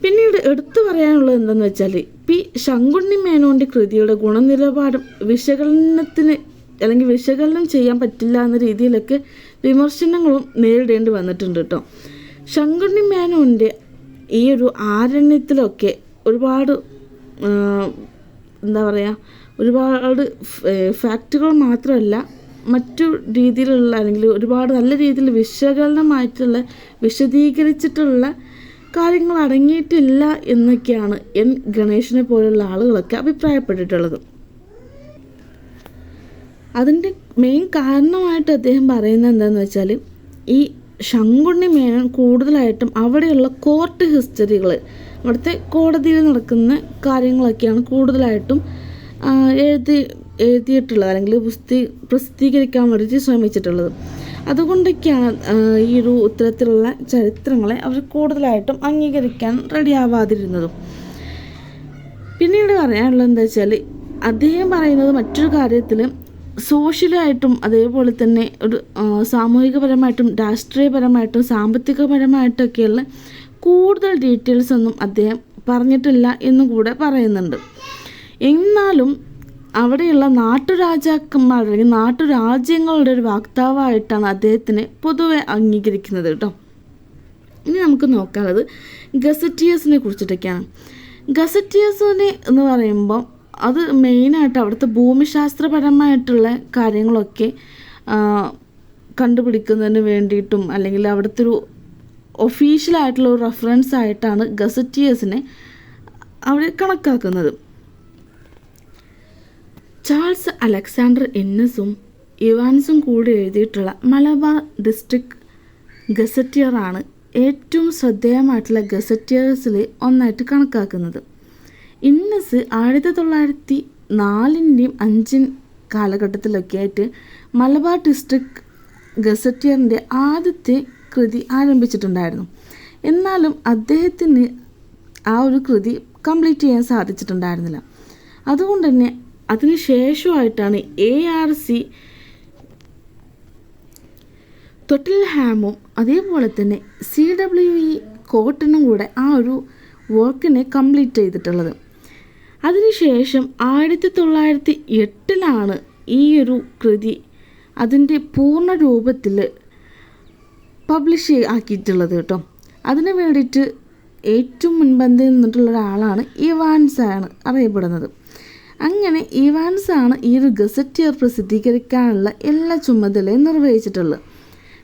പിന്നീട് എടുത്തു പറയാനുള്ളത് എന്താണെന്ന് വെച്ചാൽ പി ശങ്കുണ്ണി മേനോന്റെ കൃതിയുടെ ഗുണനിലവാരം വിശകലനത്തിന് അല്ലെങ്കിൽ വിശകലനം ചെയ്യാൻ പറ്റില്ല എന്ന രീതിയിലൊക്കെ വിമർശനങ്ങളും നേരിടേണ്ടി വന്നിട്ടുണ്ട് കേട്ടോ. ശങ്കുണ്ണി മേനോന്റെ ഈ ഒരു ആരണ്യത്തിലൊക്കെ ഒരുപാട് എന്താ പറയുക ഒരുപാട് ഫാക്റ്റുകൾ മാത്രമല്ല മറ്റു രീതിയിലുള്ള അല്ലെങ്കിൽ ഒരുപാട് നല്ല രീതിയിൽ വിശകലനമായിട്ടുള്ള വിശദീകരിച്ചിട്ടുള്ള കാര്യങ്ങൾ അടങ്ങിയിട്ടില്ല എന്നൊക്കെയാണ് എൻ ഗണേഷിനെ പോലുള്ള ആളുകളൊക്കെ അഭിപ്രായപ്പെട്ടിട്ടുള്ളത്. അതിന്റെ മെയിൻ കാരണമായിട്ട് അദ്ദേഹം പറയുന്നത് എന്താണെന്ന് വെച്ചാൽ ഈ ശങ്കുണ്ണി മേനോൻ കൂടുതലായിട്ടും അവിടെയുള്ള കോർട്ട് ഹിസ്റ്ററികൾ അവിടുത്തെ കോടതിയിൽ നടക്കുന്ന കാര്യങ്ങളൊക്കെയാണ് കൂടുതലായിട്ടും എഴുതി എഴുതിയിട്ടുള്ളത് അല്ലെങ്കിൽ പുസ്തി പ്രസിദ്ധീകരിക്കാൻ വേണ്ടിയിട്ട് ശ്രമിച്ചിട്ടുള്ളത്. അതുകൊണ്ടൊക്കെയാണ് ഈ ഒരു ഇത്തരത്തിലുള്ള ചരിത്രങ്ങളെ അവർ കൂടുതലായിട്ടും അംഗീകരിക്കാൻ റെഡിയാവാതിരുന്നതും. പിന്നീട് പറയാനുള്ളത് എന്താ വെച്ചാൽ അദ്ദേഹം പറയുന്നത് മറ്റൊരു കാര്യത്തിൽ സോഷ്യലായിട്ടും അതേപോലെ തന്നെ ഒരു സാമൂഹികപരമായിട്ടും രാഷ്ട്രീയപരമായിട്ടും സാമ്പത്തികപരമായിട്ടൊക്കെയുള്ള കൂടുതൽ ഡീറ്റെയിൽസ് ഒന്നും അദ്ദേഹം പറഞ്ഞിട്ടില്ല എന്നും കൂടെ പറയുന്നുണ്ട്. എന്നാലും അവിടെയുള്ള നാട്ടുരാജാക്കന്മാർ അല്ലെങ്കിൽ നാട്ടുരാജ്യങ്ങളുടെ ഒരു വക്താവായിട്ടാണ് അദ്ദേഹത്തിനെ പൊതുവെ അംഗീകരിക്കുന്നത് കേട്ടോ. ഇനി നമുക്ക് നോക്കാനുള്ളത് ഗസറ്റിയേഴ്സിനെ കുറിച്ചിട്ടൊക്കെയാണ്. ഗസറ്റിയേഴ്സിനെ എന്ന് പറയുമ്പോൾ അത് മെയിനായിട്ട് അവിടുത്തെ ഭൂമിശാസ്ത്രപരമായിട്ടുള്ള കാര്യങ്ങളൊക്കെ കണ്ടുപിടിക്കുന്നതിന് വേണ്ടിയിട്ടും അല്ലെങ്കിൽ അവിടുത്തെ ഒരു ഒഫീഷ്യലായിട്ടുള്ള ഒരു റെഫറൻസ് ആയിട്ടാണ് ഗസറ്റിയേഴ്സിനെ അവർ കണക്കാക്കുന്നത്. ചാൾസ് അലക്സാണ്ടർ എന്നസും ഇവാൻസും കൂടി എഴുതിയിട്ടുള്ള മലബാർ ഡിസ്ട്രിക്ട് ഗസറ്റിയറാണ് ഏറ്റവും ശ്രദ്ധേയമായിട്ടുള്ള ഗസറ്റിയേഴ്സിൽ ഒന്നായിട്ട് കണക്കാക്കുന്നത്. ഇന്നസ് ആയിരത്തി തൊള്ളായിരത്തി നാലിന്റെയും അഞ്ചിൻ കാലഘട്ടത്തിലൊക്കെ ആയിട്ട് മലബാർ ഡിസ്ട്രിക്ട് ഗസറ്റിയറിന്റെ ആദ്യത്തെ കൃതി ആരംഭിച്ചിട്ടുണ്ടായിരുന്നു. എന്നാലും അദ്ദേഹത്തിന് ആ ഒരു കൃതി കംപ്ലീറ്റ് ചെയ്യാൻ സാധിച്ചിട്ടുണ്ടായിരുന്നില്ല. അതുകൊണ്ട് തന്നെ അതിന് ശേഷമായിട്ടാണ് എ ആർ സി തൊട്ടിൽഹാമും അതേപോലെ തന്നെ സി ഡബ്ല്യു ഇ കോട്ടനും കൂടെ ആ ഒരു വർക്കിനെ കംപ്ലീറ്റ് ചെയ്തിട്ടുള്ളത്. അതിനുശേഷം ആയിരത്തി തൊള്ളായിരത്തി എട്ടിലാണ് ഈ ഒരു കൃതി അതിന്റെ പൂർണ രൂപത്തിൽ പബ്ലിഷ് ആക്കിയിട്ടുള്ളത് കേട്ടോ. അതിന് വേണ്ടിയിട്ട് ഏറ്റവും മുൻപന്തി നിന്നിട്ടുള്ള ഒരാളാണ് ഇവാൻസ് ആണ് അറിയപ്പെടുന്നത്. അങ്ങനെ ഇവാൻസ് ആണ് ഈ ഒരു ഗസറ്റിയർ പ്രസിദ്ധീകരിക്കാനുള്ള എല്ലാ ചുമതലയും നിർവഹിച്ചിട്ടുള്ളത്.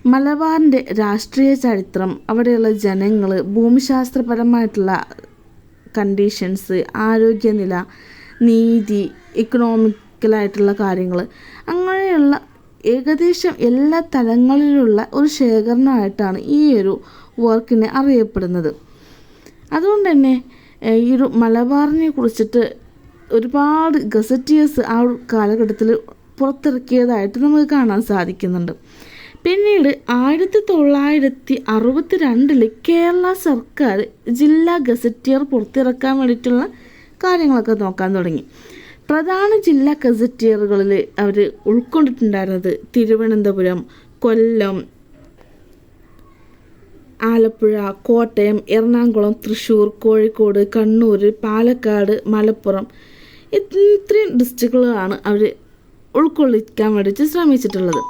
മലബാറിന്റെ രാഷ്ട്രീയ ചരിത്രം അവിടെയുള്ള ജനങ്ങൾ ഭൂമിശാസ്ത്രപരമായിട്ടുള്ള കണ്ടീഷൻസ് ആരോഗ്യനില നീതി ഇക്കണോമിക്കലായിട്ടുള്ള കാര്യങ്ങൾ അങ്ങനെയുള്ള ഏകദേശം എല്ലാ തലങ്ങളിലുള്ള ഒരു ശേഖരണമായിട്ടാണ് ഈ ഒരു വർക്കിനെ അറിയപ്പെടുന്നത്. അതുകൊണ്ട് തന്നെ ഈ ഒരു മലബാറിനെ കുറിച്ചിട്ട് ഒരുപാട് ഗസറ്റിയേഴ്സ് ആ കാലഘട്ടത്തിൽ പുറത്തിറക്കിയതായിട്ട് നമുക്ക് കാണാൻ സാധിക്കുന്നുണ്ട്. പിന്നീട് ആയിരത്തി തൊള്ളായിരത്തി അറുപത്തി രണ്ടിൽ കേരള സർക്കാർ ജില്ലാ ഗസറ്റിയർ പുറത്തിറക്കാൻ വേണ്ടിയിട്ടുള്ള കാര്യങ്ങളൊക്കെ നോക്കാൻ തുടങ്ങി. പ്രധാന ജില്ലാ ഗസറ്റിയറുകളിൽ അവർ ഉൾക്കൊണ്ടിട്ടുണ്ടായിരുന്നത് തിരുവനന്തപുരം കൊല്ലം ആലപ്പുഴ കോട്ടയം എറണാകുളം തൃശ്ശൂർ കോഴിക്കോട് കണ്ണൂർ പാലക്കാട് മലപ്പുറം ഇത്രയും ഡിസ്ട്രിക്റ്റുകളാണ് അവർ ഉൾക്കൊള്ളിക്കാൻ വേണ്ടിയിട്ട് ശ്രമിച്ചിട്ടുള്ളത്.